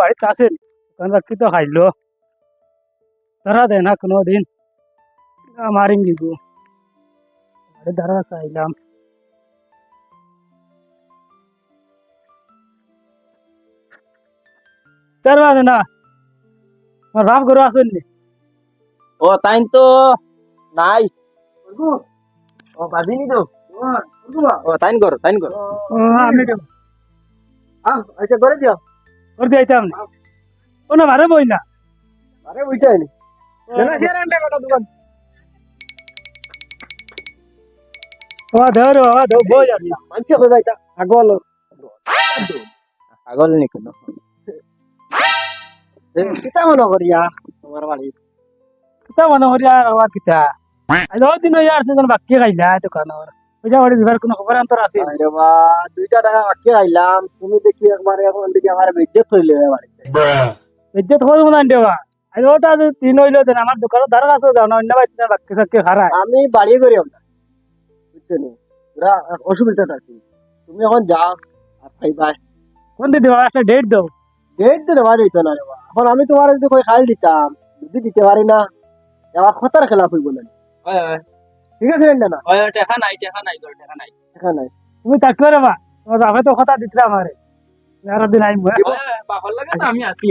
বাড়িতে আছেন? বাকি তো খাইলো ধরা দেয় না কোনো দিন মারিম দিগু বাড়ি ধরা চাইলাম। পারবে না আমার বাপ গরু আসেন ও তাই তো। নাই। ও বাদিনি তো। ও তাইন করো তাইন করো আমি আহ আচ্ছা করে দিও। করে দিয়েছিলাম না। ও না। মারে বই না। আরে ওইটাই নি না কটা দোকান? ও ধরো ও ধরো বই কই ভাইটা আগল পাগল নি কোনো। কিতা মনে করিয়া? তোমার বাড়ি কিতা মনে করি আর কিতা? আজ দিন ওই আর সেজন বাকি খাইলা দোকান ওর দিবার কোনো খবর অন্তর আছে? আরে বা দুইটা টাকা বাকি আইলাম। তুমি দেখি একবার এখন দিকে আমার বিদ্যুৎ হইলে বাড়িতে। ইজ্জত করব না দেওয়া আজ ওটা যদি তিন হইল দেন আমার দোকানের ধারা কাছে যাও না অন্য হারায়। আমি বাড়ি করি আমরা। আছে তুমি এখন যাও আর খাইবা কোন দিদি বাবা একটা ডেট দাও। ডেট না এখন আমি তোমার যদি কই খাইল দিতাম যদি দিতে পারি না আমার খতার খেলাফ হইব না। ওই ঠিক আছে না? ওই টাকা নাই টাকা নাই তোর টাকা নাই। এখানে তুমি থাকতে রে বা। তোমার তো কথা দিতে আমারে। আর দিন আইম পাগল লাগে তো আমি আছি।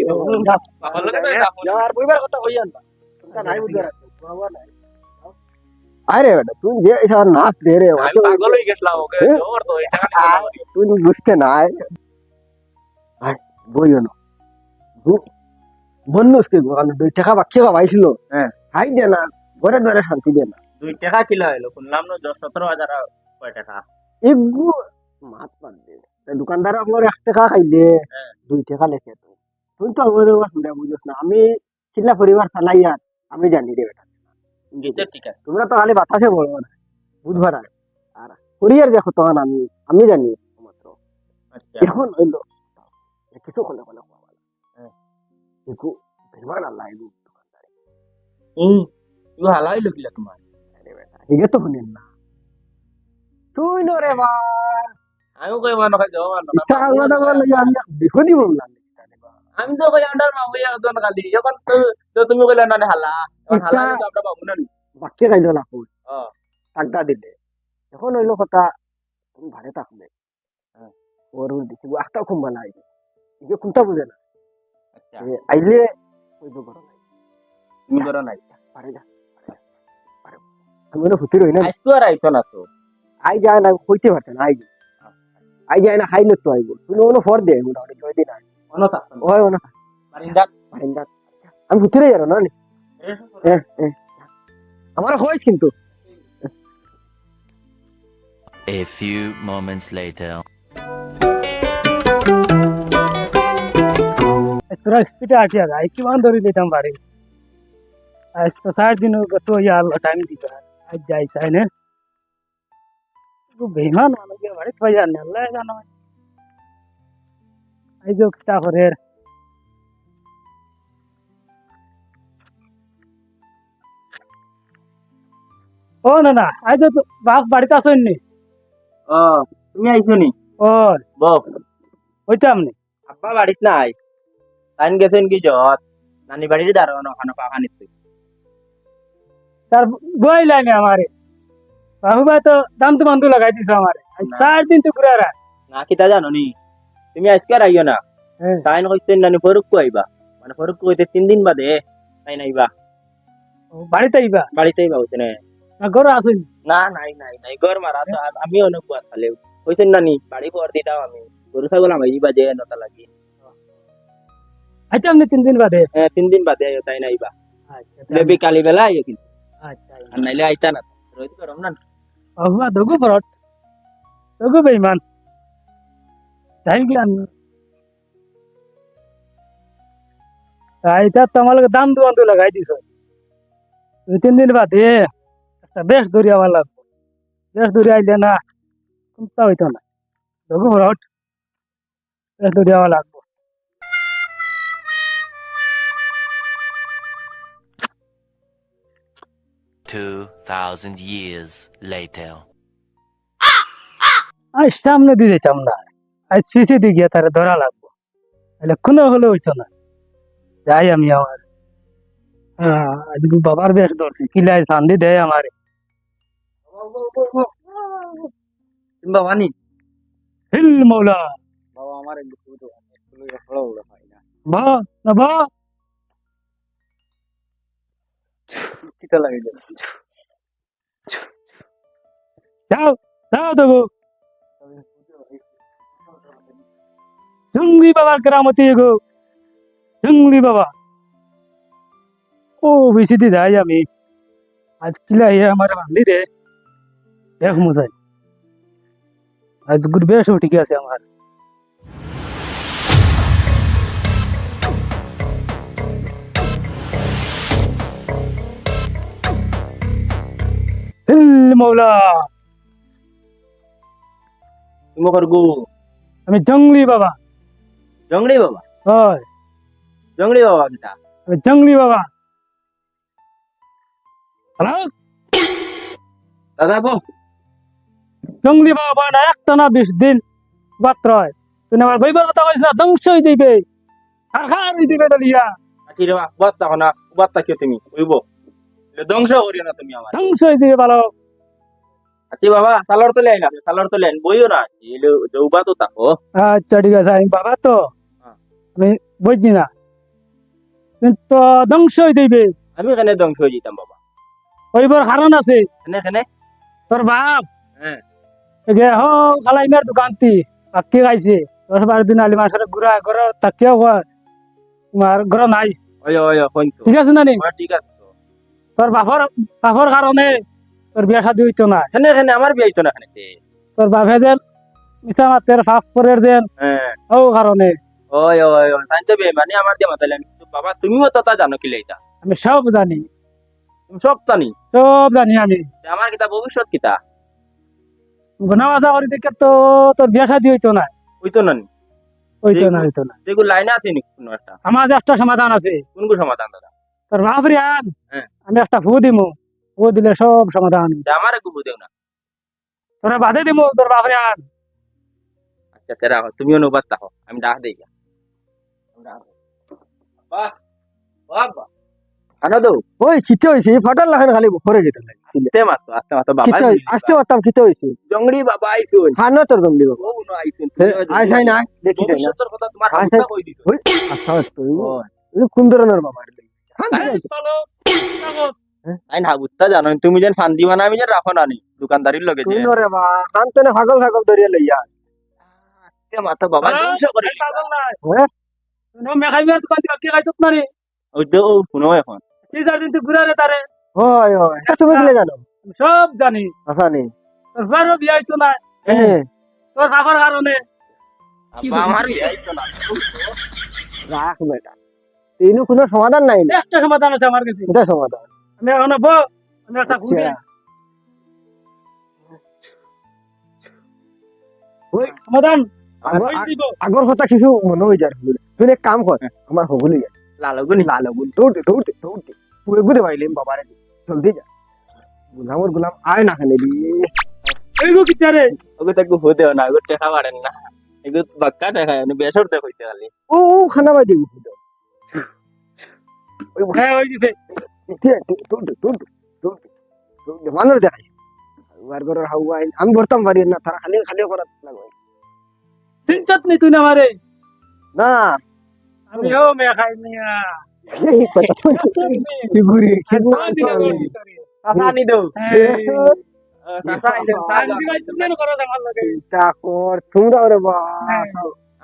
পাগল লাগে তো আর বইবার কথা কই আনবা তোমরা নাই বাবা নাই। আরে বেটা তুই যে এটা নাচ দে রে পাগল হয়ে গেছিলাম ওকে জোর তো এই টাকা নিয়ে যাব। তুই বুঝতে নাই। আয় বইও না। বন্ধুসকে দুই টাকা বাকি পাইছিল হ্যাঁ। খাই দে না ঘরে ঘরে শান্তি দে না। দুই টাকা কিলো হইল শুনলাম না দশ সতেরো হাজার কয় টাকা? এগু মাত দে। দোকানদার আপনার এক টাকা খাইলে হ্যাঁ। দুই টাকা লেখে তো। তুই তো আমার না। আমি চিল্লা পরিবার চালাই আর আমি জানি রে বেটা। তোমরা তো খালি বাতাসে বলব না বুধবার। আর কুরিয়ার দেখো তখন আমি আমি জানি মাত্র আচ্ছা। এখন হইল। কিছু কলে কলে। একু বেমান আল্লাহ এগু দোকানদারে। হুম কিলা তোমার? বেটা তো শুনেন না। তুই ন রে বা। আমিও কই মানো খাই যাও মানো ইচ্ছা আল্লাহ আমি এক বিপদি বললাম আমি তো কই আন্ডার মা হইয়া দন খালি যখন তো- তো তুমি কইলে না হালা। হালা এটা- তো আমরা পাবো না নি। বাক্যে না কই? ও দিলে। এখন হইল কথা তুমি ভাড়ে হ্যাঁ। ওর দেখি খুব ভালো আইবে ইগে কোনটা বুঝে না। আচ্ছা। আইলে বড় নাই। তুমি করো নাই। যা পারে। আমি বলে হুতি রই না আজ তো আর আইতো না তো আই যায় না কইতে পারতে না আই আই যায় না খাইলে তো আইব তুমি ওনো ফর দে মোটামুটি জয় দিন আই অনত আসতো না ওই ওনো মারিন্দাত পারিন্দা আমি হুতি রই জানো না নি? এ, এ। আমার হয়েছ কিন্তু A few moments later. थोड़ा स्पीड आटिया गाय की मान दौड़ी लेता हूँ बारी आज तो साठ दिन तो यार टाइम दी कर ಅಜ್ಜಾಯ್ಸಾಯ್ನೆ ಭೀಮಾ ನನಗೆ ಮಾಡಿ ತ್ವಜನ್ನೆಲ್ಲ ಇದಾನ ಐದು ಕಿತಾ ಹೊರೇರ್ ও না না আজ তো বাপ বাড়িতে আসেন নি ও তুমি আইছো নি ও বাপ হইতাম নি আব্বা বাড়িত নাই আইন গেছেন কি জত নানি বাড়ির দাঁড়ানো ওখানে পাখানিতে তার বই লাইনে আমারে। বাবু ভাই তো দাম তো বন্ধু লাগাই দিছে আমারে। না। চার দিন তো ঘুরে রা না কিতা জানো নি? তুমি আজকে আর আইও না। হ্যাঁ। তাইন কইছেন নানি ফরুক আইবা। মানে ফরুক কইতে তিন দিন বাদে তাই নাইবা। বাড়িতে আইবা? বাড়িতে আইবা হইছে না। না ঘরে আসুন না? নাই নাই নাই গর মারা তো আমি অনেক কুয়া খালে। কইছেন নানি বাড়ি পর দিতাম আমি। গরু ছাগল আমি বাজে নটা লাগি। আচ্ছা আপনি তিন দিন বাদে। হ্যাঁ তিন দিন বাদে আইও তাই নাইবা। আচ্ছা লেবি কালি বেলা আইও কিন্তু। আচ্ছা আর নাইলে আইতা না। রইতে পারম না? বাবু দগু ফরট দগু বেইমান। তাই গিলান আইতা তোমার দাম দু লাগাই দিছ। দুই তিন দিন বাদে একটা বেশ দরিয়াওয়ালা লাগবো। বেশ দরিয়া আইলে না কোনটা হইতো না। দগু ফরট বেশ দরিয়াওয়ালা লাগবো। Two thousand years later. আজ সামনে দিয়ে যেতাম না আজ পিছিয়ে দিয়ে গিয়ে তারা ধরা লাগবো তাহলে কোনো হলে হইতো না যাই আমি আমার হ্যাঁ আজকে বাবার বেশ ধরছি কিলাই শান্তি দেয় আমারে বাবা নি হিল মৌলা বাবা আমার একটু ফুটো ফলো হয় না বা না বা কিটা লাগে যে যাও যাও দেবো। জঙ্গলি বাবার কেরামতি গো। জঙ্গলি বাবা। ও, বেশি দি যাই আমি। আজ কিলাই আমার বান্ধি রে। দেখ মুজাই। আজ গুড বেশ ঠিক আছে আমার। মৌলা তুমি করগু আমি জঙ্গলি বাবা জংড়ি বাবা হয় জংড়ি বাবা কিটা আমি জঙ্গলি বাবা হ্যালো দাদা বল জঙ্গলি বাবা না একটা না বিশ দিন মাত্র হয় তুই আমার বইবার কথা কইস না ধ্বংস হয়ে দিবে আর খার দিবে দলিয়া আকি রে বাত তাকো না বাত তাকিও তুমি উইব ধ্বংস করিও না তুমি আমার ধ্বংস হয়ে দিবে ভালো আচ্ছা বাবা সালোর তো আছে সালোর তো লাইন বইও না যৌবা তো তাকো আচ্ছা ঠিক আছে আমি বাবা তো। হ্যাঁ। আমি বুঝছি না। কিন্তু ধ্বংস হয়ে আমি এখানে ধ্বংস হয়ে যেতাম বাবা? কারণ আছে। এখানে এখানে তোর বাপ? হ্যাঁ। হো খালাইমের দোকানতি পাক্কি গাইছে দশ বারো দিন আলি মাসের ঘুরা ঘর তাকিয়াও কয় তোমার ঘর নাই। ঠিক আছে না নি? ঠিক আছে। তোর বাপর বাপর কারণে তোর বিয়া শাদি হইতো না। এখানে এখানে আমার বিয়ে হইতো না এখানে। তোর বাপে যেন মিশা মাতের ফাঁক করে যেন হ্যাঁ। ও কারণে। ওই ওই ওই তাই তো বেমানি আমার দিয়ে মাতালেন কিন্তু বাবা তুমিও তো তা জানো কি লাইতা আমি সব জানি। তুমি সব জানি। সব জানি আমি। আমার কিতা ভবিষ্যৎ কিতা গুনা বাজা করি দেখে তো তোর বিয়া শাদি হইতো না। হইতো না নি? হইতো না হইতো না। যেগুলো লাইনে আছে নি কোনো একটা। আমার একটা সমাধান আছে। কোন কোন সমাধান দাদা? তোর বাপ হ্যাঁ। আমি একটা ফু দিমু। ফু দিলে সব সমাধান। আমার একটু বুঝেও না তোরা বাধে দিমু তোর বাপ আন। আচ্ছা তেরা তুমি অনুবাদ তাহো আমি ডাক দেই। বাহ দো ওই খিতে হয়েছে ফাটার লাগানো খালি পরে যেতে লাগে। আস্তে বাবা খিতে তোর ও না না দেখি না? কথা তোমার। কই আচ্ছা কোন ধরনের বাবা। নাই। আইন হাবুত্তা জানো তুমি যেন ফান দিবা না আমি যেন রাখো না নি দোকানদারির লগে যে। তুই নরে বা শান্ত না পাগল পাগল ধরিয়া লইয়া মাতো বাবা ধ্বংস করে দিবা। হ্যাঁ? মেখাইবার দোকান থেকে কি খাইছত না রে ওই তো ও শুনো এখন। তিন চার দিন তুই ঘুরে রে তারে হয় হয় এটা তুমি জানো? আমি সব জানি। নেই তোর বারও বিয়া হইতো না হ্যাঁ তোর বাবার কারণে আমার বিয়ে হইতো না রাখ বেটা এইনু কোনো সমাধান নাই। না একটা সমাধান আছে আমার কাছে। এটা সমাধান। আমি এখন বউ আমি একটা সমাধান আগর ওই কথা কিছু মনে হয়ে যায় তুই এক কাম কর আমার হগুলি যা লালগুনি লাল হগুলি দৌড়তে দৌড়তে দৌড়তে। পুয়ে ঘুরে পাইলে বাবারে। জলদি যা। গুলামর গুলাম আয় না খানে দি ওই গো কিতা রে ওকে তো একটু হতে না ওকে টেকা পারেন না। এগুলো বাক্কা টেকা মানে বেসর দেখ হইতে খালি ও ও খানা বাই দিব হ্যাঁ ওই দিছে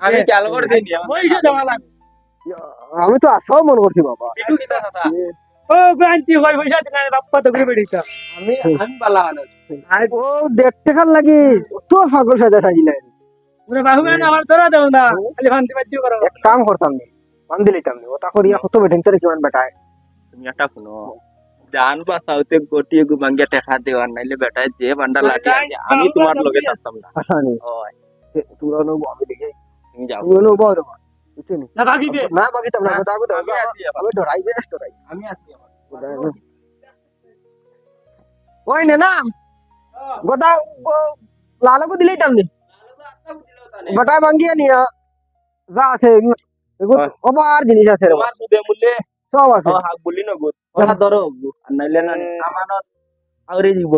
আমি আমি তো আসাও মনে করছি বাবা। ও গাঞ্চি কই পয়সা দিনা বাপ্পা তো ঘুরে বেড়িতা আমি আমি পালা হানো ও দেখতে খান লাগি তো পাগল সাজা থাকিলে ওরে বাহু গান আমার ধরা দেও না খালি ফান্তি বাজ্য করো এক কাম করতাম নি মান দিলাম নি ওটা করিয়া কত বেটেন তোরে কিমান বেটায় তুমি একটা শুনো জান বাসাউতে গোটি গু মাঙ্গিয়া টেকা দেওয়ার নাইলে বেটায় যে বান্ডা লাঠি আছে আমি তোমার লগে থাকতাম না আশা নেই ওই তোরা নব আমি দেখে তুমি যাও তুই নব রে বা বুঝছিস নি? না বাকি দে না বাকি তাম না গোটা গোটা আমি আছি আবার। আমি ডরাই বেশ ডরাই আমি আছি আবার। ওই নে? না গোটা লালকু দিলেই নি গোটা ভাঙ্গিয়া নিয়া যা আছে হয়। অবার জিনিস আছে রে। মূল্যে সব আছে। হাক বলি নগো কথা ধরো। আর নাইলে না আমানত আগরে দিব।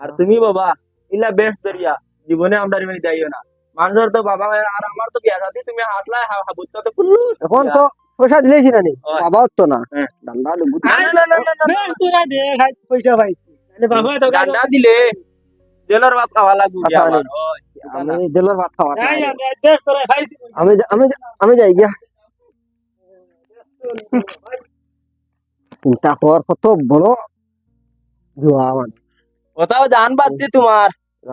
আর তুমি বাবা ইলা বেশ দরিয়া জীবনে আমরা যাইও না। মানুষের তো বাবা আর আমার তো বিয়া শাদি। তুমি হাসলাই হাবুত তো কুল্লু এখন তো পয়সা দিলেছি না নি। বাবাও তো না। হ্যাঁ। দান্দা লুগু না না না না না, না। বেশ দূরে দে খাই পয়সা পাইছি। তাহলে বাবা তো গান্ডা দিলে জেলার ভাত খাওয়া লাগবে আচ্ছা, আমার। আমি জেলের ভাত খাওয়া দূরে খাইছি। আমি আমি আমি যাই গিয়া। চিন্তা কর কত বড় জুয়া আমার। কোথাও জান পাচ্ছি তোমার।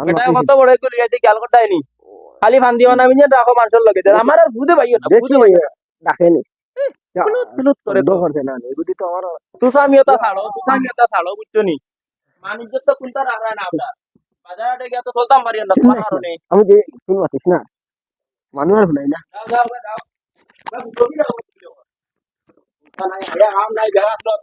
এটা কত বড় করে লিয়াইতে খেয়াল করতাইনি খালি ফান দিও না আমি যে রাখো মানুষের লগে। আমার আর বুঝে পাইও না বুঝে ভাই ডাকেনি। করে তো না এগুলি তো আমার তুসামিয়তা ছাড়ো তুসামিয়তা ছাড়ো বুঝছ নি মানুষ তো কোনটা রাখা না আপনার বাজারে গিয়ে তো চলতাম পারি না তোমার কারণে আমি যে শুনু আছিস না মানুষ আর ভুলাই না যাও যাও যাও যাও বুঝছ কি যাও নাই আম নাই জায়গা